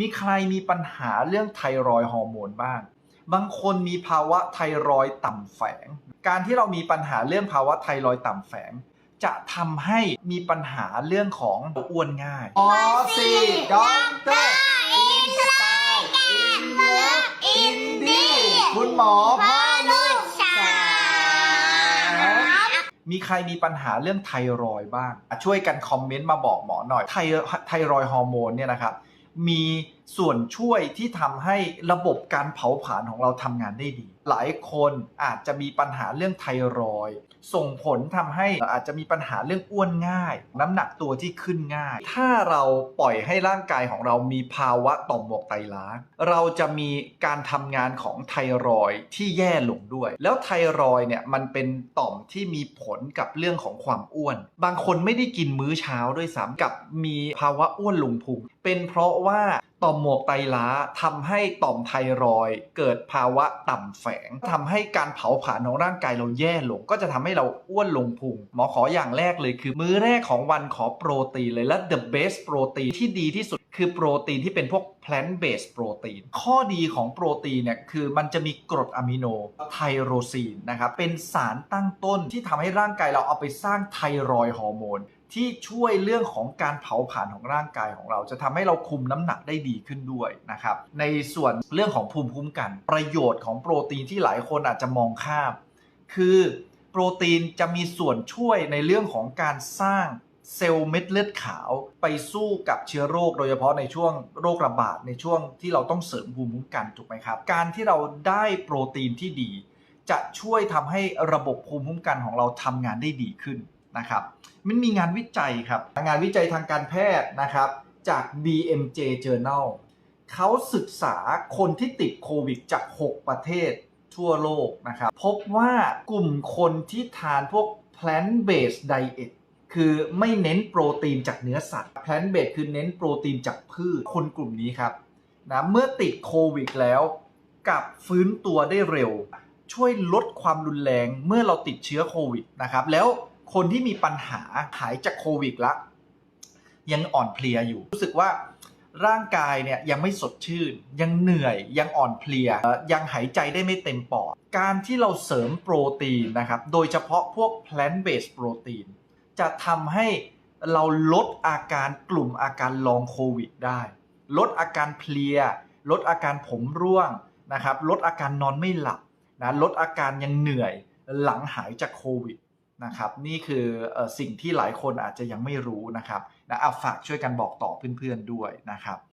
มีใครมีปัญหาเรื่องไทรอยด์ฮอร์โมนบ้าง บางคนมีภาวะไทรอยด์ต่ำแฝง การที่เรามีปัญหาเรื่องภาวะไทรอยด์ต่ำแฝง จะทำให้มีปัญหาเรื่องของอ้วนง่ายอ๋อสิด็อกเตอร์อินสไตล์อินเลิฟอินดี้คุณหมอพ่อลูกสาวมีใครมีปัญหาเรื่องไทรอยด์บ้างอะช่วยกันคอมเมนต์มาบอกหมอหน่อย ไทไทรอยด์ฮอร์โมนเนี่ยนะครับ มี ส่วนช่วยที่ทำให้ระบบการเผาผลาญของเราทำงานได้ดี หลายคนอาจจะมีปัญหาเรื่องไทรอยส่งผลทำให้อาจจะมีปัญหาเรื่องอ้วนง่าย น้ำหนักตัวที่ขึ้นง่าย ถ้าเราปล่อยให้ร่างกายของเรามีภาวะต่อมหมวกไตล้าเราจะมีการทำงานของไทรอยที่แย่ลงด้วย แล้วไทรอยเนี่ยมันเป็นต่อมที่มีผลกับเรื่องของความอ้วน บางคนไม่ได้กินมื้อเช้าด้วยซ้ำกับมีภาวะอ้วนลงพุงเป็นเพราะว่า ต่อมหมวกไตล้าทำให้ต่อมไทรอยด์เกิดภาวะต่ำแฝงทำให้การเผาผลาญของร่างกายเราแย่ลง ก็จะทำให้เราอ้วนลงพุงหมอขออย่างแรกเลยคือ มื้อแรกของวันขอโปรตีนเลยและ the best โปรตีนที่ดีที่สุด คือโปรตีนที่เป็นพวก plant based โปรตีน ข้อดีของโปรตีนเนี่ยคือมันจะมีกรดอะมิโนไทโรซีนนะครับ เป็นสารตั้งต้นที่ทำให้ร่างกายเราเอาไปสร้างไทรอยฮอร์โมนที่ช่วยเรื่องของการเผาผลาญของร่างกายของเรา จะทำให้เราคุมน้ำหนักได้ดีขึ้นด้วยนะครับ ในส่วนเรื่องของภูมิคุ้มกัน ประโยชน์ของโปรตีนที่หลายคนอาจจะมองข้าม คือโปรตีนจะมีส่วนช่วยในเรื่องของการสร้าง เซลล์เม็ดเลือดขาวไปสู้กับเชื้อโรค โดยเฉพาะในช่วงโรคระบาดในช่วงที่เราต้องเสริมภูมิคุ้มกันถูกไหมครับ การที่เราได้โปรตีนที่ดี จะช่วยทำให้ระบบภูมิคุ้มกันของเราทำงานได้ดีขึ้นนะครับ มันมีงานวิจัยครับ งานวิจัยทางการแพทย์นะครับ จาก BMJ Journal เขาศึกษาคนที่ติดโควิดจาก 6 ประเทศทั่วโลกนะครับ พบว่ากลุ่มคนที่ทานพวก plant based diet คือไม่เน้นโปรตีนจากเนื้อสัตว์ plant based คือเน้นโปรตีนจากพืชคนกลุ่มนี้ครับนะเมื่อติดโควิดแล้วกลับฟื้นตัวได้เร็ว ช่วยลดความรุนแรงเมื่อเราติดเชื้อโควิดนะครับแล้วคนที่มีปัญหาหายจากโควิดละ ยังอ่อนเพลียอยู่ รู้สึกว่าร่างกายเนี่ยยังไม่สดชื่น ยังเหนื่อยยังอ่อนเพลียยังหายใจได้ไม่เต็มปอด การที่เราเสริมโปรตีนนะครับ โดยเฉพาะพวก plant based โปรตีน จะทำให้เราลดอาการกลุ่มอาการลองโควิดได้ ลดอาการเพลีย ลดอาการผมร่วงนะครับลดอาการนอนไม่หลับนะลดอาการยังเหนื่อยหลังหายจากโควิดนะครับนี่คือสิ่งที่หลายคนอาจจะยังไม่รู้นะครับนะเอาฝากช่วยกันบอกต่อเพื่อนๆด้วยนะครับ